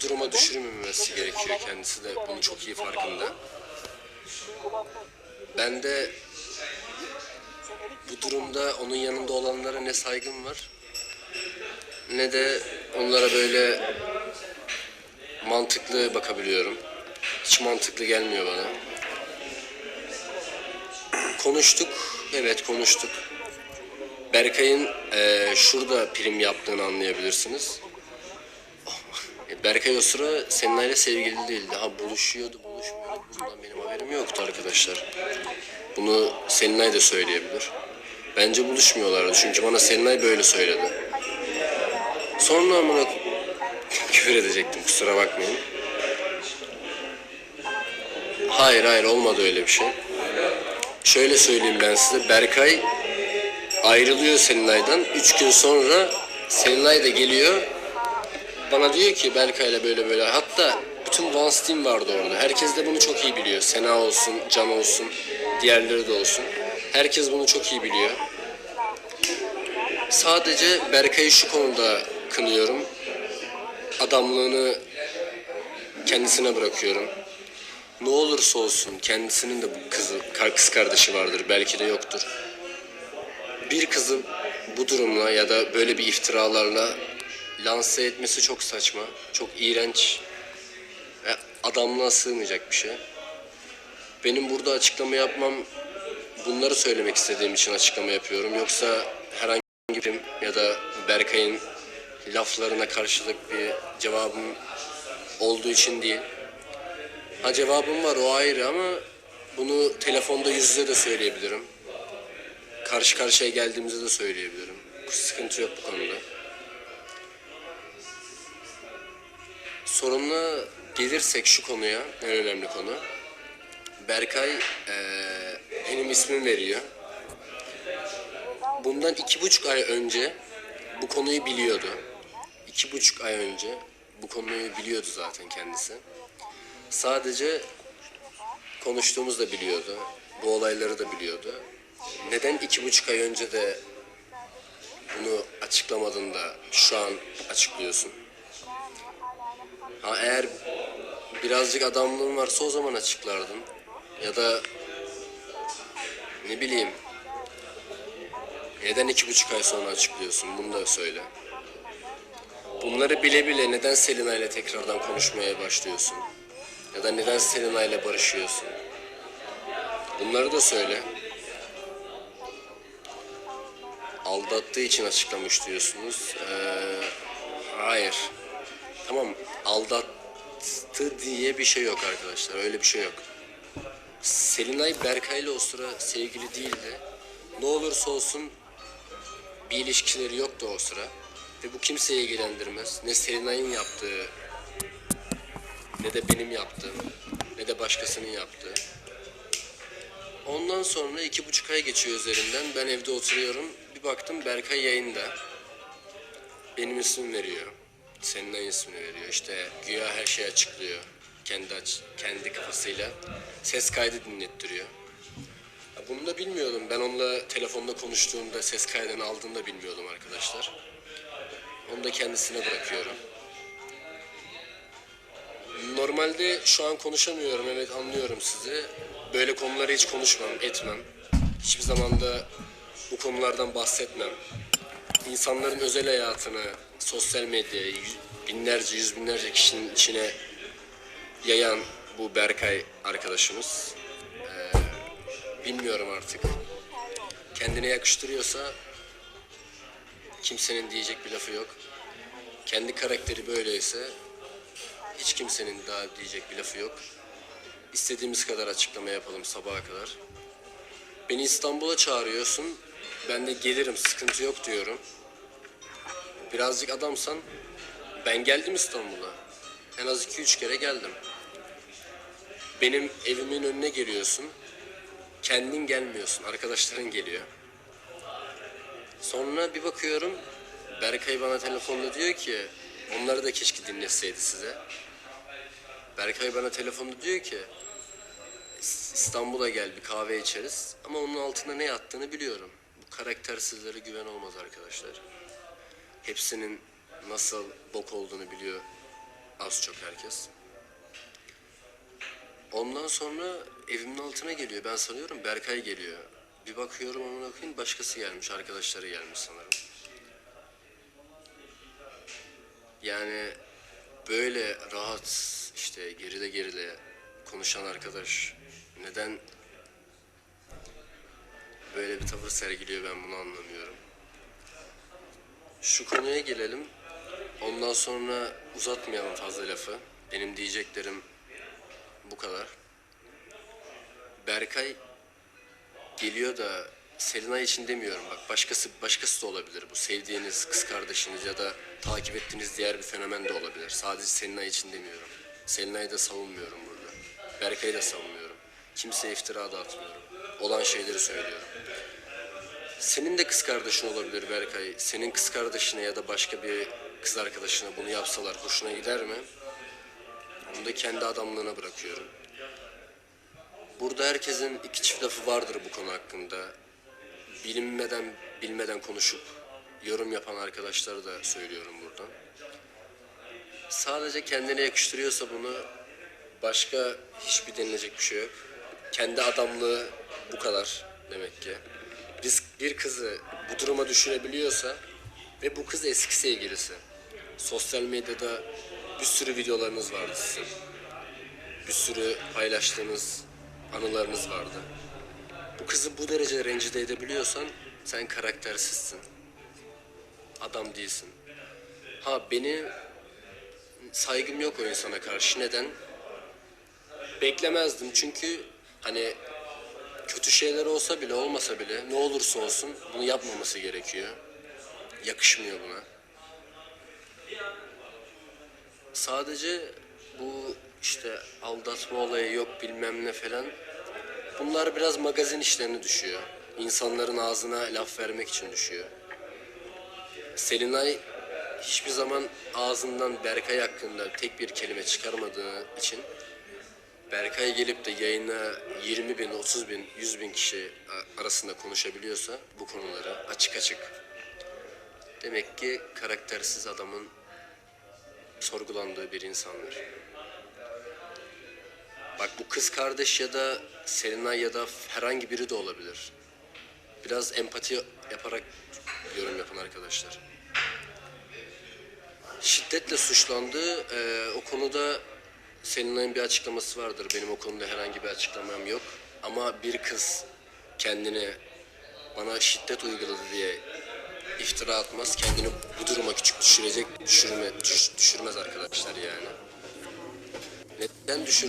duruma düşürmemesi gerekiyor. Kendisi de bunu çok iyi farkında. Ben de bu durumda onun yanında olanlara ne saygım var ne de onlara böyle mantıklı bakabiliyorum. Hiç mantıklı gelmiyor bana. Konuştuk. Evet konuştuk. Berkay'ın eee, şurada prim yaptığını anlayabilirsiniz. Berkay o sıra Seninle sevgili değildi. Ha buluşuyordu, buluşmuyordu. Bundan benim haberim yoktu arkadaşlar. Bunu Selinay da söyleyebilir. Bence buluşmuyorlardı çünkü bana Selinay böyle söyledi. Sonra amına küfür edecektim kusura bakmayın. Hayır hayır olmadı öyle bir şey. Şöyle söyleyeyim ben size. Berkay ayrılıyor Selinay'dan. Üç gün sonra Selinay da geliyor. Bana diyor ki Berkay'la böyle böyle. Hatta bütün Vans Team vardı orada. Herkes de bunu çok iyi biliyor. Sena olsun, Can olsun, diğerleri de olsun. Herkes bunu çok iyi biliyor. Sadece Berkay'ı şu konuda kınıyorum. Adamlığını kendisine bırakıyorum. Ne olursa olsun kendisinin de bu kızı, kız kardeşi vardır. Belki de yoktur. Bir kızı bu durumla ya da böyle bir iftiralarla lanse etmesi çok saçma. Çok iğrenç. Ve adamlığa sığmayacak bir şey. Benim burada açıklama yapmam bunları söylemek istediğim için açıklama yapıyorum. Yoksa herhangi bir ya da Berkay'ın laflarına karşılık bir cevabım olduğu için değil. Ha cevabım var o ayrı ama bunu telefonda yüz yüze de söyleyebilirim. Karşı karşıya geldiğimizde de söyleyebilirim. Sıkıntı yok bu konuda. Sorunla gelirsek şu konuya, en önemli konu. Berkay eee, benim ismimi veriyor. Bundan iki buçuk ay önce bu konuyu biliyordu. İki buçuk ay önce bu konuyu biliyordu zaten kendisi. Sadece konuştuğumuz da biliyordu. Bu olayları da biliyordu. Neden iki buçuk ay önce de bunu açıklamadın da şu an açıklıyorsun? Ha eğer birazcık adamlığın varsa o zaman açıklardın. Ya da ne bileyim neden iki buçuk ay sonra açıklıyorsun bunu da söyle. Bunları bile bile neden Selina ile tekrardan konuşmaya başlıyorsun? Ya da neden Selina ile barışıyorsun? Bunları da söyle. Aldattığı için açıklamış diyorsunuz. Ee, hayır. Tamam aldattı diye bir şey yok arkadaşlar. Öyle bir şey yok. Selinay Berkay'la o sıra sevgili değildi. Ne olursa olsun bir ilişkileri yoktu o sıra. Ve bu kimseyi ilgilendirmez. Ne Selinay'ın yaptığı, ne de benim yaptığım, ne de başkasının yaptığı. Ondan sonra iki buçuk ay geçiyor üzerinden. Ben evde oturuyorum. Bir baktım Berkay yayında. Benim ismimi veriyor. Seninle ismini veriyor. İşte güya her şeyi açıklıyor. Kendi aç, kendi kafasıyla. Ses kaydı dinlettiriyor. Ya Bunu da bilmiyordum. Ben onunla telefonda konuştuğumda ses kaydını aldığını da bilmiyordum arkadaşlar. Onu da kendisine bırakıyorum. Normalde şu an konuşamıyorum. Evet anlıyorum sizi. Böyle konuları hiç konuşmam, etmem. Hiçbir zaman da bu konulardan bahsetmem. İnsanların özel hayatını sosyal medyaya binlerce, yüz binlerce kişinin içine yayan bu Berkay arkadaşımız. Ee, bilmiyorum artık. Kendine yakıştırıyorsa kimsenin diyecek bir lafı yok. Kendi karakteri böyleyse hiç kimsenin daha diyecek bir lafı yok. İstediğimiz kadar açıklama yapalım sabaha kadar. Beni İstanbul'a çağırıyorsun. Ben de gelirim sıkıntı yok diyorum. Birazcık adamsan ben geldim İstanbul'a. En az iki üç kere geldim. Benim evimin önüne geliyorsun. Kendin gelmiyorsun. Arkadaşların geliyor. Sonra bir bakıyorum Berkay bana telefonda diyor ki onları da keşke dinleseydi size. Berkay bana telefonda diyor ki "İs- İstanbul'a gel bir kahve içeriz ama onun altında ne yattığını biliyorum. Bu karaktersizlere güven olmaz arkadaşlar. Hepsinin nasıl bok olduğunu biliyor az çok herkes. Ondan sonra evimin altına geliyor. Ben sanıyorum Berkay geliyor. Bir bakıyorum amına koyayım başkası gelmiş. Arkadaşları gelmiş sanırım. Yani böyle rahat işte geride geride konuşan arkadaş neden böyle bir tavır sergiliyor ben bunu anlamıyorum. Şu konuya gelelim. Ondan sonra uzatmayalım fazla lafı. Benim diyeceklerim bu kadar. Berkay geliyor da Selina için demiyorum bak başkası başkası da olabilir bu sevdiğiniz kız kardeşiniz ya da takip ettiğiniz diğer bir fenomen de olabilir. Sadece Selina için demiyorum. Selina'yı da savunmuyorum burada. Berkay'ı da savunmuyorum. Kimseye iftira da atmıyorum. Olan şeyleri söylüyorum. Senin de kız kardeşin olabilir Berkay. Senin kız kardeşine ya da başka bir kız arkadaşına bunu yapsalar hoşuna gider mi? Onu da kendi adamlığına bırakıyorum. Burada herkesin iki çift lafı vardır bu konu hakkında. Bilinmeden, bilmeden konuşup yorum yapan arkadaşlara da söylüyorum buradan. Sadece kendine yakıştırıyorsa bunu başka hiçbir denilecek bir şey yok. Kendi adamlığı bu kadar demek ki. Bir kızı bu duruma düşürebiliyorsa ve bu kız eski sevgilisi. Sosyal medyada bir sürü videolarınız vardı sizin. Bir sürü paylaştığınız anılarınız vardı. Bu kızı bu derece rencide edebiliyorsan sen karaktersizsin. Adam değilsin. Ha beni saygım yok o insana karşı. Neden? Beklemezdim çünkü hani kötü şeyler olsa bile olmasa bile ne olursa olsun bunu yapmaması gerekiyor. Yakışmıyor buna. Sadece bu işte aldatma olayı yok bilmem ne falan bunlar biraz magazin işlerine düşüyor. İnsanların ağzına laf vermek için düşüyor. Selinay hiçbir zaman ağzından Berkay hakkında tek bir kelime çıkarmadığı için Berkay gelip de yayına 20 bin, 30 bin, 100 bin kişi arasında konuşabiliyorsa bu konuları açık açık. Demek ki karaktersiz adamın sorgulandığı bir insandır. Bak bu kız kardeş ya da Selinay ya da herhangi biri de olabilir. Biraz empati yaparak yorum yapan arkadaşlar. Şiddetle suçlandı. Ee, o konuda Selinay'ın bir açıklaması vardır. Benim o konuda herhangi bir açıklamam yok. Ama bir kız kendini bana şiddet uyguladı diye iftira atmaz. Kendini bu duruma küçük düşürecek, düşürme, düş- düşürmez arkadaşlar yani. Neden düşür?